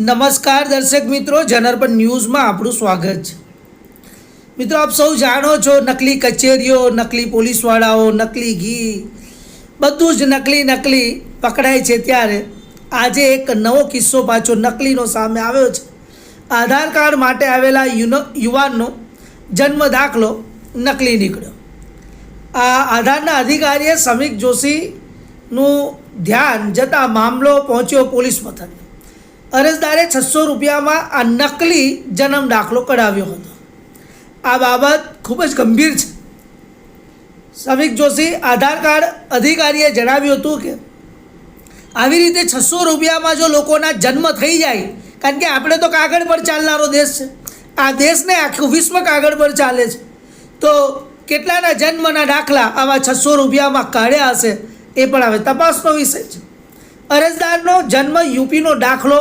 નમસ્કાર દર્શક મિત્રો જનરપન ન્યૂઝમાં આપણું સ્વાગત છે. મિત્રો, આપ સૌ જાણો છો, નકલી કચેરીઓ, નકલી પોલીસવાળાઓ, નકલી ઘી, બધું જ નકલી નકલી પકડાય છે ત્યારે આજે એક નવો કિસ્સો પાછો નકલીનો સામે આવ્યો છે. આધાર કાર્ડ માટે આવેલા યુવાનનો જન્મ દાખલો નકલી નીકળ્યો. આ આધારના અધિકારીએ સમીક જોશીનું ધ્યાન જતાં મામલો પહોંચ્યો પોલીસ મથકે. અરજદારે છસો રૂપિયામાં આ નકલી જન્મ દાખલો કઢાવ્યો હતો. આ બાબત ખૂબ જ ગંભીર છે. સમીક જોશી આધાર કાર્ડ અધિકારીએ જણાવ્યું હતું કે, આવી રીતે છસો રૂપિયામાં જો લોકોના જન્મ થઈ જાય, કારણ કે આપણે તો કાગળ પર ચાલનારો દેશ છે, આ દેશને આખું વિશ્વ કાગળ પર ચાલે છે, તો કેટલાના જન્મના દાખલા આવા છસો રૂપિયામાં કાઢ્યા હશે એ પણ હવે તપાસનો વિષય છે. અરજદારનો જન્મ યુપીનો દાખલો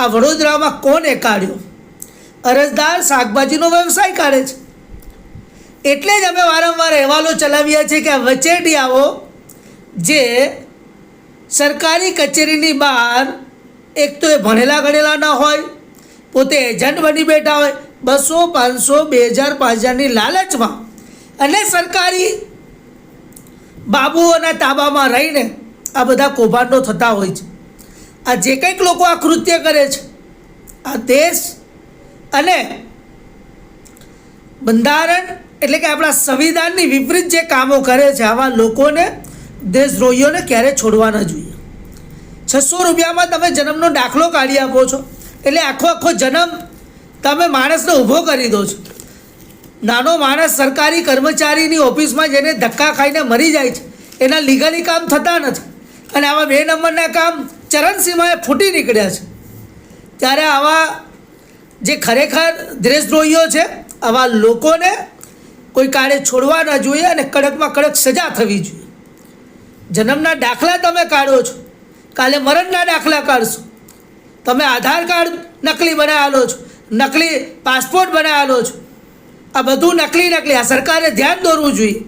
આ વડોદરામાં કોને કાઢ્યો? અરજદાર શાકભાજીનો વ્યવસાય કાઢે છે. એટલે જ અમે વારંવાર અહેવાલો ચલાવ્યા છે કે આ વચેટિયાઓ જે સરકારી કચેરીની બહાર એક તો એ ભણેલા ગણેલા ન હોય, પોતે એજન્ટ બની બેઠા હોય, બસો, પાંચસો, બે હજાર, પાંચ હજારની લાલચમાં અને સરકારી બાબુઓના તાબામાં રહીને આ બધા કૌભાંડો થતા હોય છે. આ જે કંઈક લોકો આ કૃત્ય કરે છે, આ દેશ અને બંધારણ એટલે કે આપણા સંવિધાનની વિપરીત જે કામો કરે છે, આવા લોકોને, દેશદ્રોહીઓને ક્યારે છોડવા ન જોઈએ? છસો રૂપિયામાં તમે જન્મનો દાખલો કાઢી આપો છો, એટલે આખો આખો જન્મ તમે માણસને ઊભો કરી દો છો. નાનો માણસ સરકારી કર્મચારીની ઓફિસમાં જેને ધક્કા ખાઈને મરી જાય છે, એના લીગલી કામ થતા નથી. અને આવા બે નંબરના કામ ચરણસીમાએ ફૂટી નીકળ્યા છે. ત્યારે આવા જે ખરેખર દેશદ્રોહીઓ છે, આવા લોકોને કોઈ કાળે છોડવા ન જોઈએ અને કડકમાં કડક સજા થવી જોઈએ. જન્મના દાખલા તમે કાઢો છો. કાલે મરણના દાખલા કાઢશો. તમે આધાર કાર્ડ નકલી બનાવેલો છો. નકલી પાસપોર્ટ બનાવેલો છો. આ બધું નકલી નકલી, આ સરકારે ધ્યાન દોરવું જોઈએ.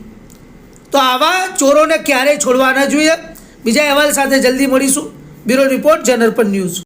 તો આવા ચોરોને ક્યારેય છોડવા ન જોઈએ. બીજા અહેવાલ સાથે જલ્દી મળીશું. Bureau report જનરપન news